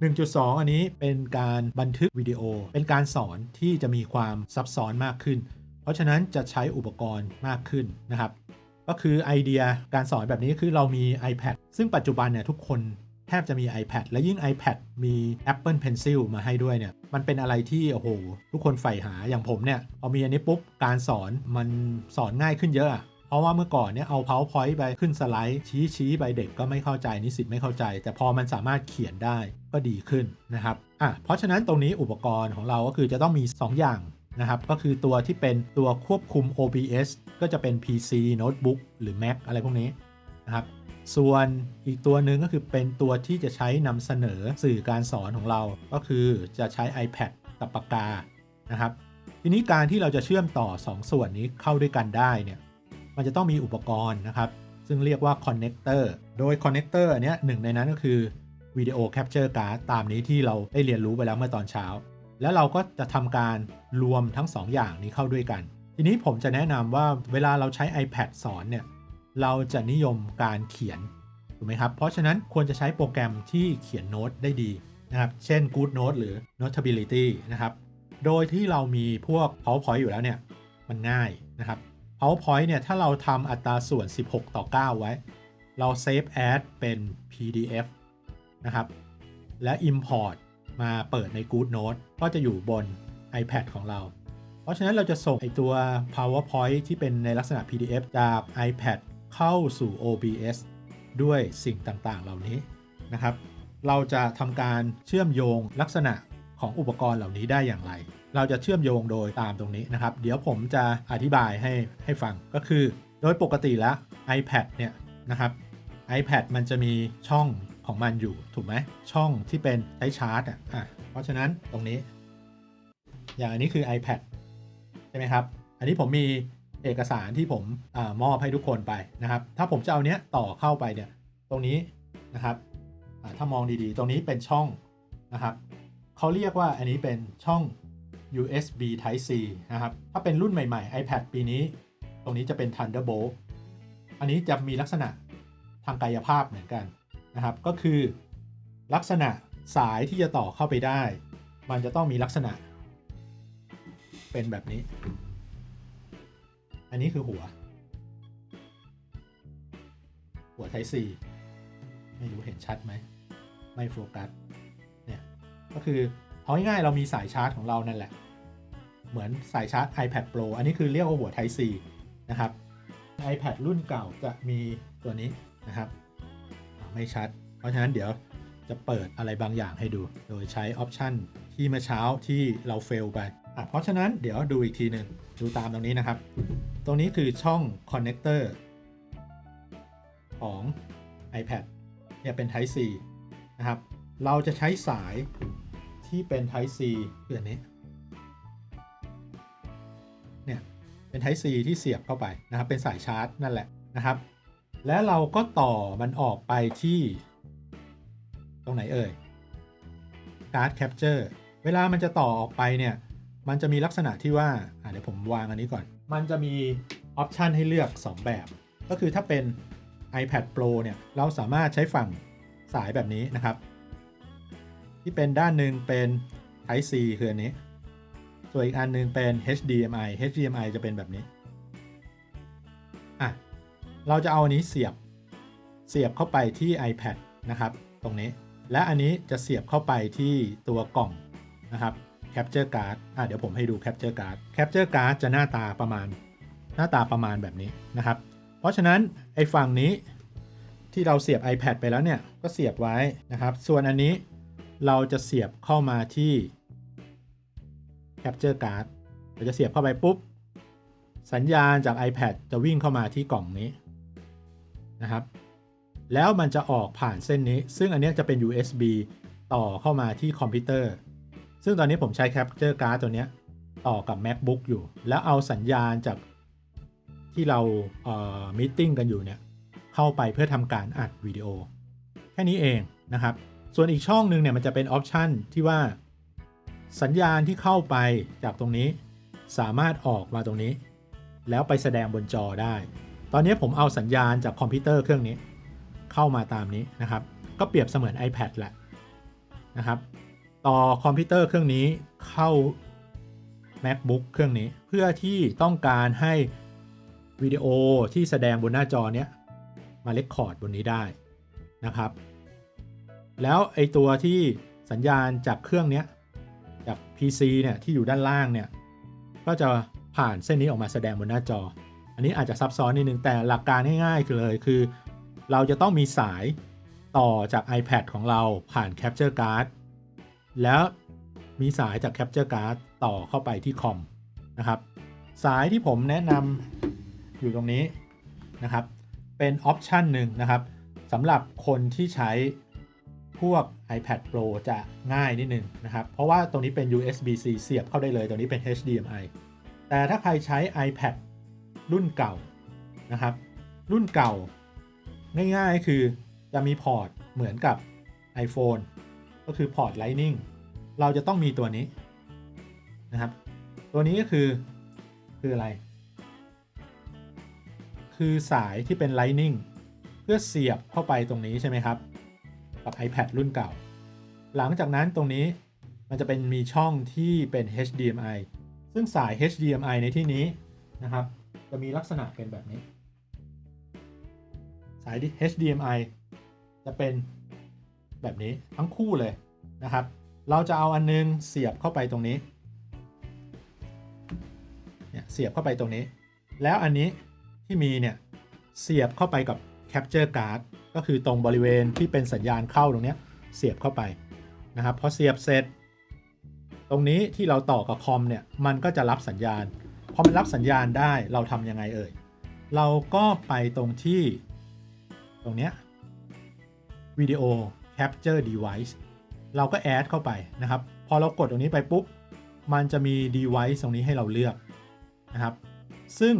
1.2 อันนี้เป็นการบันทึกวิดีโอ เป็นการสอนที่จะมีความซับซ้อนมากขึ้น เพราะฉะนั้นจะใช้อุปกรณ์มากขึ้นนะครับ ก็คือไอเดียการสอนแบบนี้คือเรามี iPad ซึ่งปัจจุบันเนี่ยทุกคนแทบจะมี iPad และยิ่ง iPad มี Apple Pencil มาให้ด้วยเนี่ย มันเป็นอะไรที่ โอ้โห ทุกคนใฝ่หาอย่างผมเนี่ย พอมีอันนี้ปุ๊บ การสอนมันสอนง่ายขึ้นเยอะอะ เพราะว่าเมื่อก่อนเนี่ยเอา powerpoint ไปขึ้นสไลด์ชี้ชี้ไปเด็กก็ไม่เข้าใจนิสิตไม่เข้าใจ แต่พอมันสามารถเขียนได้ก็ดีขึ้นนะครับอะเพราะฉะนั้นตรงนี้อุปกรณ์ของเราก็คือจะต้องมี 2 อย่างนะครับก็คือตัวที่เป็นตัวควบคุม OBS ก็จะเป็น PC Notebook หรือ Mac อะไรพวกนี้นะครับส่วนอีกตัวหนึ่งก็คือเป็นตัวที่จะใช้นำเสนอสื่อการสอนของเรา ก็คือจะใช้ iPad กับปากกานะครับทีนี้การที่เราจะเชื่อมต่อ 2ส่วนนี้เข้าด้วยกันได้เนี่ย มันจะต้องมีอุปกรณ์นะครับ ซึ่งเรียกว่าคอนเน c เตอร์โดยคอนเน c เตอร์อันนี้หนึ่งในนั้นก็คือวิดีโอแคปเจอร์การ์ดตามนี้ที่เราได้เรียนรู้ไปแล้วเมื่อตอนเช้า แล้วเราก็จะทำการรวมทั้ง2อย่างนี้เข้าด้วยกัน ทีนี้ผมจะแนะนำว่าเวลาเราใช้ iPad สอนเนี่ยเราจะนิยมการเขียนถูกไหมครับ เพราะฉะนั้นควรจะใช้โปรแกรมที่เขียนโน้ตได้ดีนะครับ เช่น Good Note หรือ Notability นะครับ โดยที่เรามีพวก PowerPoint อยู่แล้วเนี่ย มันง่ายนะครับ PowerPoint เนี่ยถ้าเราทำอัตราส่วน 16 ต่อ 9 ไว้ เรา Save As เป็น PDF นะครับ และ Import มาเปิดใน Good Note ก็จะอยู่บน iPad ของเรา เพราะฉะนั้นเราจะส่งไอตัว PowerPoint ที่เป็นในลักษณะ PDF จาก iPad เข้าสู่ OBS ด้วยสิ่งต่างๆ เหล่านี้นะครับ เราจะทำการเชื่อมโยงลักษณะของอุปกรณ์เหล่านี้ได้อย่างไร เราจะเชื่อมโยงโดยตามตรงนี้นะครับ เดี๋ยวผมจะอธิบายให้ให้ฟังก็คือ โดยปกติแล้ว iPad เนี่ยนะครับ iPad มันจะมีช่องของมันอยู่ถูกไหมช่องที่เป็นใช้ชาร์จอะอะเพราะฉะนั้นตรงนี้ อย่างอันนี้คือ iPad ใช่ไหมครับ อันนี้ผมมีเอกสารที่ผมอมอบให้ทุกคนไปนะครับ ถ้าผมจะเอาเนี้ยต่อเข้าไปเนี่ยตรงนี้นะครับถ้ามองดีๆ ตรงนี้เป็นช่องนะครับเขาเรียกว่าอันนี้เป็นช่อง USB Type C นะครับ ถ้าเป็นรุ่นใหม่ ๆ iPad ปีนี้ ตรงนี้จะเป็น Thunderbolt อันนี้จะมีลักษณะทางกายภาพเหมือนกันนะครับ ก็คือลักษณะสายที่จะต่อเข้าไปได้ มันจะต้องมีลักษณะ เป็นแบบนี้ อันนี้คือหัว หัว Type C ไม่รู้เห็นชัดไหม ไม่โฟกัส เนี่ย ก็คือ เอาง่ายๆเรามีสายชาร์จของเรานั่นแหละ เหมือนสายชาร์จ iPad Pro อันนี้คือเรียกว่าหัว Type C นะครับ iPad รุ่นเก่าจะมีตัวนี้นะครับ ไม่ชัด เพราะฉะนั้นเดี๋ยวจะเปิดอะไรบางอย่างให้ดู โดยใช้ออปชันที่เมื่อเช้าที่เราเฟลไปอะเพราะฉะนั้นเดี๋ยวดูอีกทีหนึ่งดูตามตรงนี้นะครับ ตรงนี้คือช่องคอนเน c เตอร์ของ iPad เนี่ยเป็น Type C นะครับ เราจะใช้สาย ที่เป็น Type C คืออันนี้ เนี่ย เป็น Type C ที่เสียบเข้าไปนะครับ เป็นสายชาร์จนั่นแหละนะครับ และเราก็ต่อมันออกไปที่ ตรงไหนเอ่ยการ์ดแคปเจอร์เวลามันจะต่อออกไปเนี่ย มันจะมีลักษณะที่ว่าเดี๋ยวผมวางอันนี้ก่อน มันจะมีออปชันให้เลือก 2 แบบ ก็คือถ้าเป็น iPad Pro เนี่ย เราสามารถใช้ฝั่งสายแบบนี้นะครับ ที่เป็นด้านหนึ่งเป็น Type C คืออันนี้ ส่วนอีกอันหนึ่งเป็น HDMI HDMI จะเป็นแบบนี้ อะ เราจะเอาอันนี้เสียบ เสียบเข้าไปที่ iPad นะครับ ตรงนี้ และอันนี้จะเสียบเข้าไปที่ตัวกล่องนะครับ Capture Card อะเดี๋ยวผมให้ดู Capture Card Capture Card จะหน้าตาประมาณ หน้าตาประมาณแบบนี้นะครับ เพราะฉะนั้นไอ้ฝั่งนี้ที่เราเสียบ iPad ไปแล้วเนี่ย ก็เสียบไว้นะครับ ส่วนอันนี้ เราจะเสียบเข้ามาที่ Capture Card เราจะเสียบเข้าไปปุ๊บ สัญญาณจาก iPad จะวิ่งเข้ามาที่กล่องนี้นะครับ แล้วมันจะออกผ่านเส้นนี้ ซึ่งอันนี้จะเป็น USB ต่อเข้ามาที่คอมพิวเตอร์ ซึ่งตอนนี้ผมใช้ Capture Card ตัวนี้ต่อกับ MacBook อยู่ แล้วเอาสัญญาณจากที่เราเอ่อมิ팅กันอยู่เนี่ย เข้าไปเพื่อทำการอัดวิดีโอ แค่นี้เองนะครับ ส่วนอีกช่องหนึ่งเนี่ยมันจะเป็นออปชันที่ว่า สัญญาณที่เข้าไปจากตรงนี้ สามารถออกมาตรงนี้ แล้วไปแสดงบนจอได้ ตอนนี้ผมเอาสัญญาณจากคอมพิวเตอร์เครื่องนี้ เข้ามาตามนี้นะครับ ก็เปรียบเสมือน iPad แหละนะครับ ต่อคอมพิวเตอร์เครื่องนี้เข้า MacBook เครื่องนี้เพื่อที่ต้องการให้วิดีโอที่แสดงบนหน้าจอเนี้ยมาเลคคอร์ดบนนี้ได้นะครับ แล้วไอตัวที่สัญญาณจากเครื่องเนี้ยจาก PC เนี่ยที่อยู่ด้านล่างเนี่ยก็จะผ่านเส้นนี้ออกมาแสดงบนหน้าจอ อันนี้อาจจะซับซ้อนนิดนึงแต่หลักการง่ายๆคือเลยคือ เราจะต้องมีสายต่อจาก iPad ของเราผ่าน Capture Card แล้วมีสายจาก Capture Card ต่อเข้าไปที่คอมนะครับ สายที่ผมแนะนำอยู่ตรงนี้นะครับ เป็นออปชันหนึ่งนะครับสำหรับคนที่ใช้ พวก iPad Pro จะง่ายนิดนึงนะครับ เพราะว่าตรงนี้เป็น USB-C เสียบเข้าได้เลย ตรงนี้เป็น HDMI แต่ถ้าใครใช้ iPad รุ่นเก่านะครับ รุ่นเก่า ง่ายๆคือจะมีพอร์ตเหมือนกับ iPhone ก็คือพอร์ต Lightning เราจะต้องมีตัวนี้นะครับ ตัวนี้ก็คือคืออะไร คือสายที่เป็น Lightning เพื่อเสียบเข้าไปตรงนี้ใช่ไหมครับ กับ iPad รุ่นเก่า หลังจากนั้นตรงนี้มันจะเป็นมีช่องที่เป็น HDMI ซึ่งสาย HDMI ในที่นี้นะครับ จะมีลักษณะเป็นแบบนี้ สาย HDMI จะเป็นแบบนี้ทั้งคู่เลยนะครับ เราจะเอาอันนึงเสียบเข้าไปตรงนี้เนี่ยเสียบเข้าไปตรงนี้ แล้วอันนี้ที่มีเนี่ยเสียบเข้าไปกับ Capture Card ก็คือตรงบริเวณที่เป็นสัญญาณเข้าตรงนี้เสียบเข้าไปนะครับพอเสียบเสร็จ ตรงนี้ที่เราต่อกับคอมเนี่ยมันก็จะรับสัญญาณพอมันรับสัญญาณได้เราทำยังไงเอ่ยเราก็ไปตรงที่ตรงเนี้ยวิดีโอ Capture Device เราก็แอดเข้าไปนะครับ พอเรากดตรงนี้ไปปุ๊บ มันจะมี device ตรงนี้ให้เราเลือกนะครับ ซึ่ง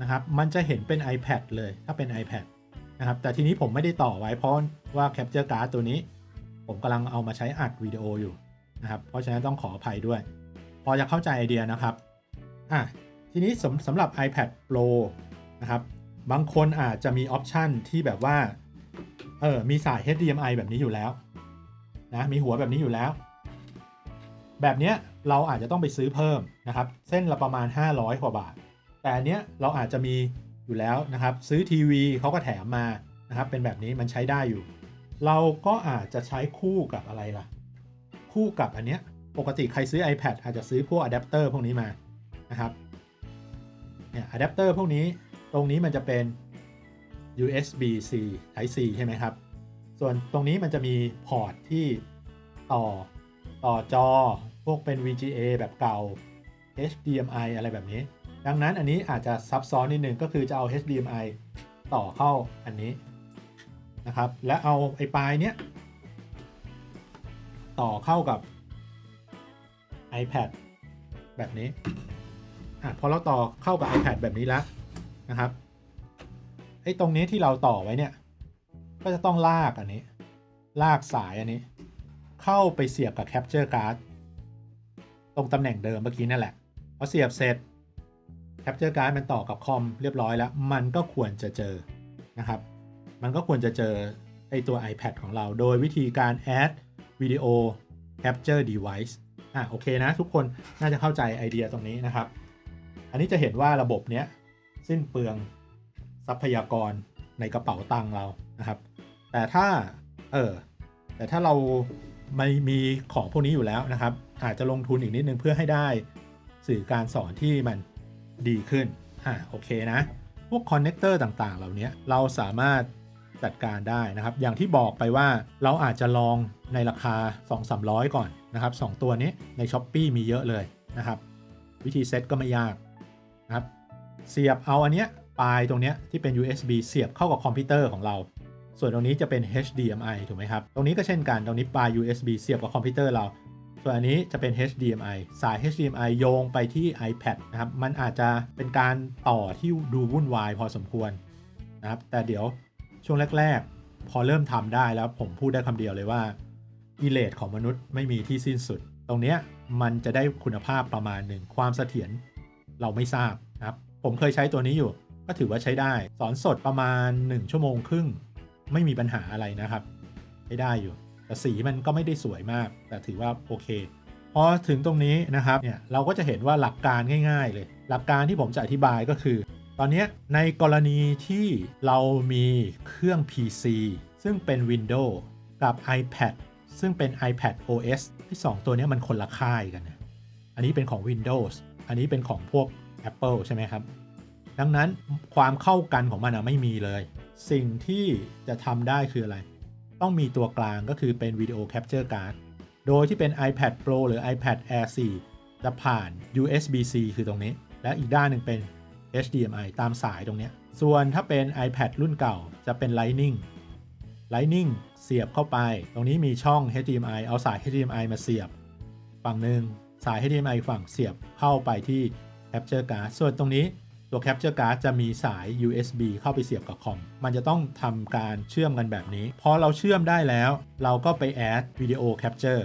นะครับ มันจะเห็นเป็น iPad เลย ถ้าเป็น iPad นะครับ แต่ทีนี้ผมไม่ได้ต่อไว้เพราะว่า Capture Card ตัวนี้ ผมกำลังเอามาใช้อัดวิดีโออยู่นะครับ เพราะฉะนั้นต้องขออภัยด้วย พอจะเข้าใจไอเดียนะครับอะทีนี้สำสำหรับ iPad Pro นะครับ บางคนอาจจะมีออปชันที่แบบว่า เออ มีสาย HDMI แบบนี้อยู่แล้วนะ มีหัวแบบนี้อยู่แล้ว แบบเนี้ยเราอาจจะต้องไปซื้อเพิ่มนะครับ เส้นละประมาณ 500 กว่าบาท แต่อันเนี้ยเราอาจจะมี อยู่แล้วนะครับ ซื้อทีวีเขาก็แถมมานะครับ เป็นแบบนี้มันใช้ได้อยู่ เราก็อาจจะใช้คู่กับอะไรล่ะ คู่กับอันเนี้ยปกติใครซื้อ iPad อาจจะซื้อพวกอะแดปเตอร์พวกนี้มานะครับเนี่ยอะแดปเตอร์พวกนี้ตรงนี้มันจะเป็น USB-C Type C ใช่ไหมครับ ส่วนตรงนี้มันจะมีพอร์ตที่ต่อต่อจอ พวกเป็น VGA แบบเก่า HDMI อะไรแบบนี้ ดังนั้นอันนี้อาจจะซับซ้อนนิดนึงก็คือจะเอา HDMI ต่อเข้าอันนี้นะครับ และเอาไอ้ปลายเนี้ยต่อเข้ากับ iPad แบบนี้อะพอเราต่อเข้ากับ iPad แบบนี้แล้วนะครับไอ้ตรงนี้ที่เราต่อไว้เนี่ย ก็จะต้องลากอันนี้ ลากสายอันนี้ เข้าไปเสียบกับ Capture Card ตรงตำแหน่งเดิมเมื่อกี้นั่นแหละพอเสียบเสร็จ Capture Card มันต่อกับคอมเรียบร้อยแล้ว มันก็ควรจะเจอนะครับ มันก็ควรจะเจอไอตัว iPad ของเรา โดยวิธีการ add video capture device อะโอเคนะทุกคนน่าจะเข้าใจไอเดียตรงนี้นะครับ อันนี้จะเห็นว่าระบบเนี้ยสิ้นเปลืองทรัพยากรในกระเป๋าตังเรานะครับ แต่ถ้าเออแต่ถ้าเราไม่มีของพวกนี้อยู่แล้วนะครับ อาจจะลงทุนอีกนิดนึงเพื่อให้ได้สื่อการสอนที่มัน ดีขึ้น อ่าโอเคนะ พวกคอนเนคเตอร์ต่างๆ เหล่านี้เราสามารถจัดการได้นะครับ อย่างที่บอกไปว่าเราอาจจะลองในราคา 2-300 ก่อนนะครับ 2 ตัวนี้ใน s h อ p e e มีเยอะเลยนะครับ วิธีเซตก็ไม่ยากนะครับ เสียบเอาอันเนี้ยปลายตรงเนี้ยที่เป็น USB เสียบเข้ากับคอมพิวเตอร์ของเรา ส่วนตรงนี้จะเป็น HDMI ถูกไหมครับ ตรงนี้ก็เช่นกัน ตรงนี้ปลาย USB เสียบกับคอมพิวเตอร์เรา ส่วนอันนี้จะเป็น HDMI สาย HDMI โยงไปที่ iPad นะครับ มันอาจจะเป็นการต่อที่ดูวุ่นวายพอสมควรนะครับ แต่เดี๋ยวช่วงแรก ๆ พอเริ่มทำได้แล้วผมพูดได้คำเดียวเลยว่ากิเลสของมนุษย์ไม่มีที่สิ้นสุด ตรงเนี้ยมันจะได้คุณภาพประมาณหนึ่ง ความเสถียรเราไม่ทราบนะครับ ผมเคยใช้ตัวนี้อยู่ ก็ถือว่าใช้ได้ สอนสดประมาณ 1 ชั่วโมงครึ่ง ไม่มีปัญหาอะไรนะครับใช้ได้อยู่ แต่สีมันก็ไม่ได้สวยมาก แต่ถือว่าโอเคพอถึงตรงนี้นะครับเนี่ยเราก็จะเห็นว่าหลักการง่าย ๆ เลย หลักการที่ผมจะอธิบายก็คือ ตอนนี้ในกรณีที่เรามีเครื่อง PC ซึ่งเป็น Windows กับ iPad ซึ่งเป็น iPad OS ที่สองตัวนี้มันคนละค่ายกันนะอันนี้เป็นของ Windows อันนี้เป็นของพวก Apple ใช่ไหมครับ ดังนั้นความเข้ากันของมันไม่มีเลย สิ่งที่จะทำได้คืออะไร ต้องมีตัวกลางก็คือเป็น Video Capture Card โดยที่เป็น iPad Pro หรือ iPad Air 4 จะผ่าน USB-C คือตรงนี้ และอีกด้านหนึ่งเป็น HDMI ตามสายตรงนี้ ส่วนถ้าเป็น iPad รุ่นเก่าจะเป็น Lightning Lightning เสียบเข้าไป ตรงนี้มีช่อง HDMI เอาสาย HDMI มาเสียบ ฝั่งหนึ่งสาย HDMI ฝั่งเสียบเข้าไปที่ Capture Card ส่วนตรงนี้ ตัว Capture Card จะมีสาย USB เข้าไปเสียบกับคอม มันจะต้องทำการเชื่อมกันแบบนี้ พอเราเชื่อมได้แล้ว เราก็ไปแอดวิดีโอ Capture